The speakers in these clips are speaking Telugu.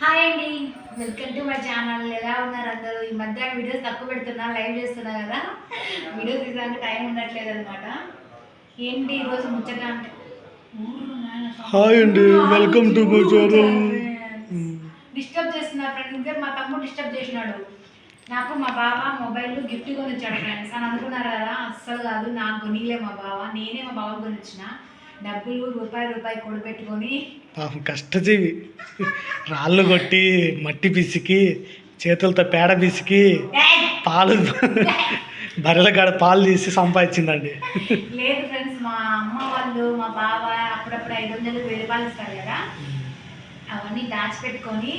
హాయ్ అండి. వెల్కమ్ టు మై ఛానల్ ఎలా ఉన్నారు అందరూ? ఈ మధ్య వీడియోస్ తక్కువ పెడుతున్నా లైవ్ చేస్తున్నా కదా? వీడియోస్ తీసడానికి టైం ఉండట్లేదు అనమాట ఏంటి ఈరోజు ముచ్చట అంటే? హాయ్ అండి. Welcome to my channel disturb చేస్తున్నారు ఫ్రెండ్స్ ఇంకా మా తమ్ముడు డిస్టర్బ్ చేసినాడు. నాకు మా బావ మొబైల్ గిఫ్ట్ కొనిచ్చాడు ఫ్రెండ్స్ అని అనుకున్నారు? కదా అస్సలు కాదు. నాకు కొనిలే మా బావ. నేనే మా బావ కొనిచ్చిన. డబ్బులు రూపాయి రూపాయి కూడబెట్టుకొని పాపం కష్టజీవి. రాళ్ళు కొట్టి మట్టి పిసికి చేతులతో పేడ పిసికి! పాలు బర్రెల కాడ పాలు తీసి సంపాదించిందండి. లేదు ఫ్రెండ్స్ మా అమ్మ వాళ్ళు మా బావ అప్పుడప్పుడు ఐదు వందలు వెయ్యి రూపాయలు ఇస్తారు కదా. అవన్నీ దాచిపెట్టుకొని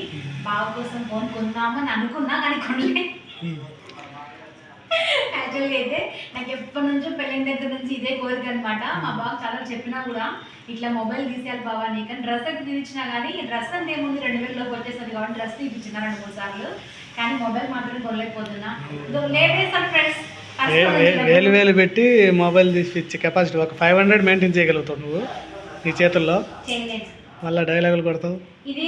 బావ కోసం ఫోన్ కొందామని అనుకున్నా కానీ కొనలే. యాక్చువల్గా అయితే నాకు ఎప్పటి నుంచో పెళ్ళిన దగ్గర నుంచి ఇదే కోరిక అనమాట మా బావ చాలా చెప్పినా కూడా ఇట్లా మొబైల్ తీసేయాలి బావా నీకు డ్రెస్ అయితే తీసినా కానీ డ్రెస్ అంటే ఏముంది? రెండు వేలలోకి వచ్చేసరికి కాబట్టి డ్రెస్ తీపించిన రెండు మూడు సార్లు. కానీ మొబైల్ మాత్రం కొనలేకపోతున్నా. ఇదో లేపేసాను ఫ్రెండ్స్. వేలు వేలు పెట్టి మొబైల్ తీసి ఇచ్చే కెపాసిటీ ఒక ఫైవ్ హండ్రెడ్ మెయింటైన్ చేయగలుగుతావు నువ్వు నీ చేతుల్లో? మళ్ళీ డైలాగులు కొడతావు? ఇది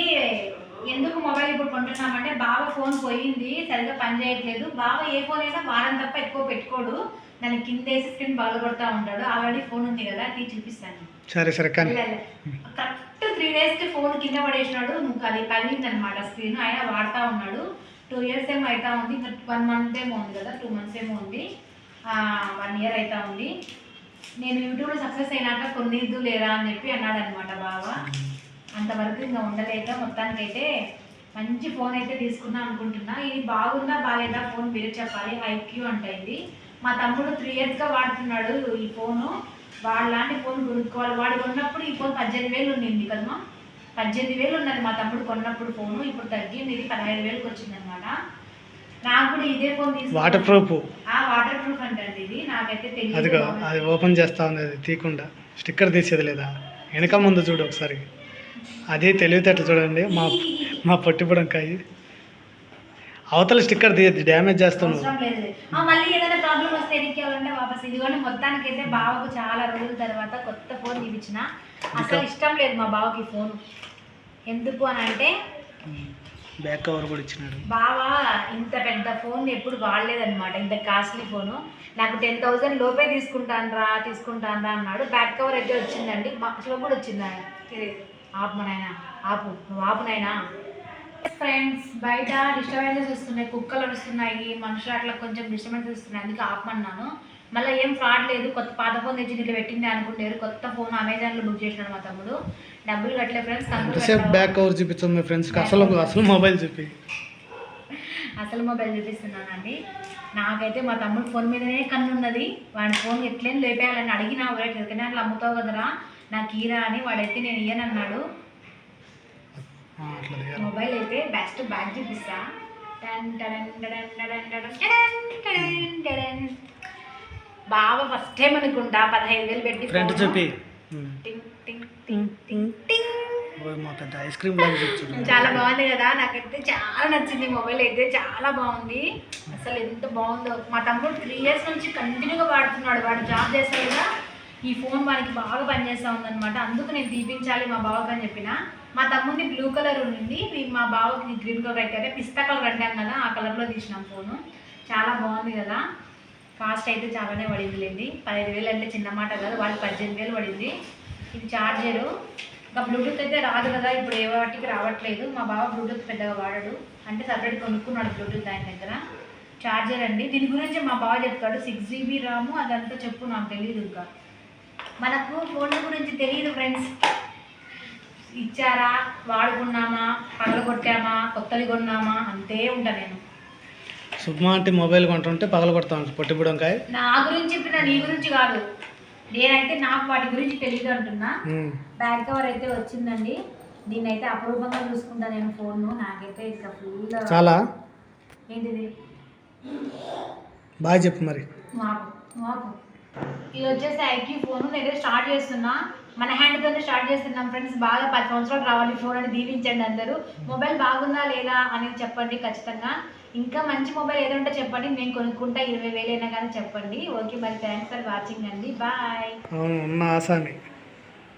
ఎందుకు మొబైల్ ఇప్పుడు కొంటున్నామంటే బావ ఫోన్ పోయింది సరిగ్గా పని చేయట్లేదు. బావ ఏ ఫోన్ అయినా వారం తప్ప ఎక్కువ పెట్టుకోడు. దాని కింద వేసి స్క్రీన్ బాగా కొడతా ఉంటాడు. ఆల్రెడీ ఫోన్ ఉంది కదా అది చూపిస్తాను. సరే సరే కరెక్ట్ త్రీ డేస్కి ఫోన్ కింద పడేసినాడు. అది పగిలింది అనమాట స్క్రీన్ ఆయన వాడుతూ ఉన్నాడు. టూ ఇయర్స్ ఏమో అవుతా ఉంది. వన్ మంత్ ఏమో ఉంది కదా టూ మంత్స్ ఏమో ఉంది. వన్ ఇయర్ అవుతా ఉంది. నేను యూట్యూబ్లో సక్సెస్ అయినాక కొన్ని లేరా అని చెప్పి అన్నాడు అనమాట బావ అంతవరకు ఇంకా ఉండలేక మొత్తానికైతే మంచి ఫోన్ అయితే తీసుకుందాం అనుకుంటున్నా. ఇది బాగుందా బాగాలేదా ఫోన్ మీరు చెప్పాలి. ఐక్యూ అంట ఇది. మా తమ్ముడు త్రీ ఇయర్స్గా వాడుతున్నాడు ఈ ఫోను వాడిలాంటి ఫోన్ కొనుక్కోవాలి. వాడు కొన్నప్పుడు ఈ ఫోన్ పద్దెనిమిది వేలు ఉండింది కదమ్మా. పద్దెనిమిది వేలు ఉన్నది మా తమ్ముడు కొన్నప్పుడు ఫోను ఇప్పుడు తగ్గింది. ఇది పదహైదు వేలకు వచ్చింది అనమాట నాకు కూడా ఇదే ఫోన్ తీసుకు వాటర్ ప్రూఫ్ ఆ వాటర్ ప్రూఫ్ అంటే ఇది నాకైతే తెలియదు. అది ఓపెన్ చేస్తా ఉంది. అది తీయకుండా. స్టిక్కర్ తీసేది లేదా? వెనక ముందు చూడు ఒకసారి. అదే తెలివితేటలు చూడండి మా మా పొట్టిపుడంకాయ అవతల స్టిక్కర్ తీయద్దు డ్యామేజ్ చేస్తాను మళ్ళీ ఏదైనా ప్రాబ్లం వస్తే ఎడికి ఇవ్వాలంటే వాపస్ ఇదిగోండి మొత్తానికి అయితే బావకు చాలా రోజుల తర్వాత కొత్త ఫోన్ తీపించిన అసలు ఇష్టం లేదు మా బావకి ఫోన్ ఎందుకు అని అంటే బ్యాక్ కవర్ కూడా ఇచ్చినాడు. బావ ఇంత పెద్ద ఫోన్ ఎప్పుడు వాడలేదన్నమాట. ఇంత కాస్ట్లీ ఫోను నాకు టెన్ థౌసండ్ లోపే తీసుకుంటాను రా తీసుకుంటాను రా అన్నాడు. బ్యాక్ కవర్ అయితే వచ్చిందండి. కూడా వచ్చిందా? ఆపు నాయన ఆపు నువ్వు ఆపు నాయనా ఫ్రెండ్స్ బయట డిస్టర్బెన్సెస్ వస్తున్నాయి కుక్కలు వస్తున్నాయి మనుషులు అట్లా కొంచెం డిస్టర్బెన్సెస్ వస్తున్నాయి అందుకే ఆపమన్నాను. మళ్ళీ ఏం ఫ్రాడ్ లేదు కొత్త పాత ఫోన్ తెచ్చి ఇట్లా పెట్టింది అనుకుంటారు కొత్త ఫోన్ అమెజాన్లో బుక్ చేసినాడు మా తమ్ముడు. డబ్బులు కట్టలే ఫ్రెండ్స్ బ్యాక్ కవర్ చూపించాం మీ ఫ్రెండ్స్కి అసలు అసలు మొబైల్ చూపి. అసలు మొబైల్ చూపిస్తున్నానండి. నాకైతే మా తమ్ముడు ఫోన్ మీదనే కన్ను ఉన్నది వాడి ఫోన్ ఎట్లైనా లేపేయాలని అడిగినా ఒకటి ఎక్కడైనా అట్లా అమ్ముతావు కదరా నాకు ఈరా అని వాడైతే నేను అట్లా తీయాలి. మొబైల్ అయితే బెస్ట్ బ్యాగ్ చూపిస్తా. బాగా ఫస్ట్ టైం అనుకుంటా పదహైదు వేలు పెట్టి ఫ్రంట్ ఫోను. చూపి ఉమ్. టింగ్ టింగ్ టింగ్ టింగ్ టింగ్. ఓ, మా పెద్ద ఐస్ క్రీమ్ లాగా చూపించు చాలా బాగుంది కదా నాకైతే చాలా నచ్చింది మొబైల్ అయితే చాలా బాగుంది అసలు ఎంత బాగుందో మా తమ్ముడు త్రీ ఇయర్స్ నుంచి కంటిన్యూగా వాడుతున్నాడు వాడు జాబ్ చేస్తాడు కదా ఈ ఫోన్ వానికి బాగా పనిచేస్తూ ఉందన్నమాట. అందుకు నేను తీపించాలి మా బావకి అని చెప్పిన. మా తమ్ముడిని బ్లూ కలర్ ఉండింది. మా బావకి గ్రీన్ కలర్ అయితే పిస్తా కలర్ అంటాం కదా ఆ కలర్లో తీసినాం ఫోను. చాలా బాగుంది కదా. కాస్ట్ అయితే చాలానే పడిందిలేండి. పదిహేను వేలు అంటే చిన్న మాట కాదు వాళ్ళకి పద్దెనిమిది వేలు పడింది. ఇది ఛార్జరు ఇంకా బ్లూటూత్ అయితే రాదు కదా ఇప్పుడు ఏ వాటికి రావట్లేదు. మా బావ బ్లూటూత్ పెద్దగా వాడడు. అంటే సపరేట్ కొనుక్కున్నాడు బ్లూటూత్ ఆయన దగ్గర. చార్జర్ అండి. దీని గురించి మా బావ చెప్తాడు. సిక్స్ జీబీ రాము అదంతా చెప్పు నాకు తెలియదు ఇంకా. మనకు ఫోన్ల గురించి తెలియదు ఫ్రెండ్స్. ఇచ్చారా? వాడుకున్నామా? పగలగొట్టామా? కొత్తది కొన్నామా? అంతే ఉంటా నేను. సుబ్మా అంటే మొబైల్ కొంటుంటే పగల కొడతాం పొట్టిపుడంకాయ నా గురించి చెప్పిన నీ గురించి కాదు. నేనైతే నాకు వాటి గురించి తెలియదు అంటున్నా. బ్యాక్ కవర్ అయితే వచ్చిందండి. దీన్ని అయితే అపరూపంగా చూసుకుంటా నేను ఫోన్ నాకైతే ఇంకా ఫుల్ చాలా? ఏంటిది? బాగా చెప్పు మరి. మాకు మాకు. ఇది వచ్చేసి ఐక్యూ ఫోన్. నేను స్టార్ట్ చేస్తున్నా. మన హ్యాండ్తోనే స్టార్ట్ చేస్తున్నాం ఫ్రెండ్స్. బాగా పది సంవత్సరాలు రావాలి ఫోన్ అని దీవించండి అందరూ. మొబైల్ బాగుందా లేదా అనేది చెప్పండి ఖచ్చితంగా. ఇంకా మంచి మొబైల్ ఏదో ఉంటే చెప్పండి. నేను కొనుక్కుంటా. ఇరవై వేలైనా కానీ చెప్పండి. ఓకే మరి థ్యాంక్స్ ఫర్ వాచింగ్ అండి. బాయ్ అవును ఉన్న ఆసామి